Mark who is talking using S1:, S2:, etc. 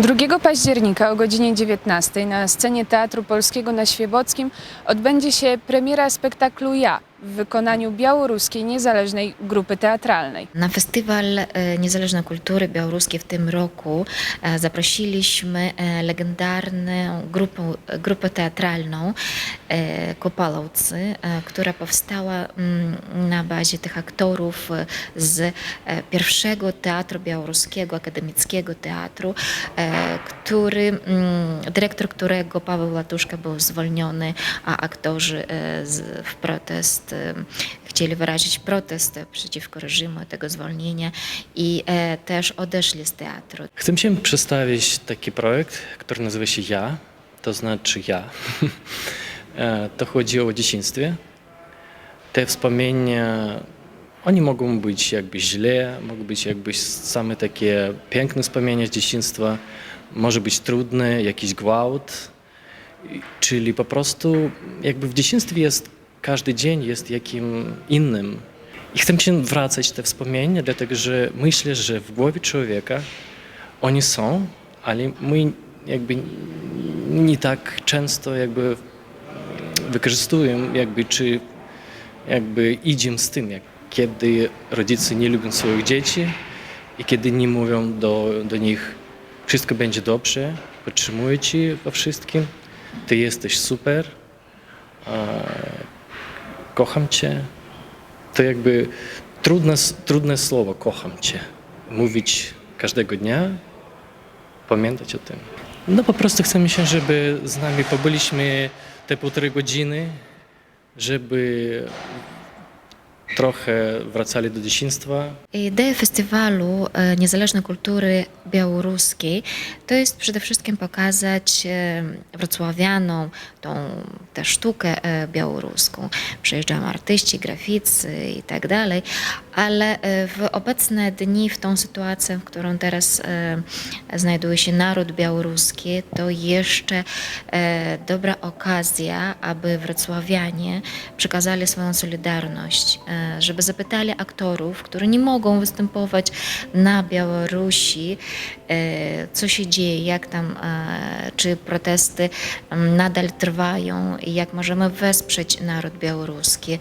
S1: 2 października o godzinie 19 na scenie Teatru Polskiego na Świebockim odbędzie się premiera spektaklu Ja w wykonaniu białoruskiej niezależnej grupy teatralnej.
S2: Na Festiwal e, Niezależnej Kultury Białoruskiej w tym roku e, zaprosiliśmy e, legendarną grupę, grupę teatralną Kopalowcy, która powstała mm, na bazie tych aktorów z pierwszego Teatru Białoruskiego, Akademickiego Teatru, który, mm, dyrektor którego Paweł Latuszka był zwolniony, a aktorzy w protest chcieli wyrazić protest przeciwko reżimu tego zwolnienia i e, też odeszli z teatru.
S3: Chcę się przedstawić taki projekt, który nazywa się Ja, to znaczy ja. E, To chodzi o dzieciństwie. Te wspomnienia, oni mogą być jakby źle, mogą być jakby same takie piękne wspomnienia z dzieciństwa, może być trudne, jakiś gwałt, czyli po prostu jakby w dzieciństwie jest, każdy dzień jest jakim innym. I chcę się wracać te wspomnienia, dlatego że myślę, że w głowie człowieka oni są, ale my jakby nie tak często jakby wykorzystujemy, jakby czy jakby idziemy z tym, jak kiedy rodzice nie lubią swoich dzieci i kiedy nie mówią do, do nich wszystko będzie dobrze, podtrzymuję ci we wszystkim, ty jesteś super, kocham cię. To jakby trudne, trudne słowo, kocham cię. Mówić każdego dnia, pamiętać o tym. No po prostu chcemy się, żeby z nami pobyliśmy te półtorej godziny, żeby trochę wracali do dzieciństwa,
S2: Idea festiwalu e, niezależnej kultury białoruskiej to jest przede wszystkim pokazać e, wrocławianom tą sztukę e, białoruską. Przyjeżdżają artyści, graficy i tak dalej, ale e, w obecne dni, w tą sytuację, w którą teraz e, znajduje się naród białoruski, to jeszcze e, dobra okazja, aby wrocławianie przekazali swoją solidarność, żeby zapytali aktorów, którzy nie mogą występować na Białorusi, co się dzieje, jak tam, czy protesty nadal trwają i jak możemy wesprzeć naród białoruski.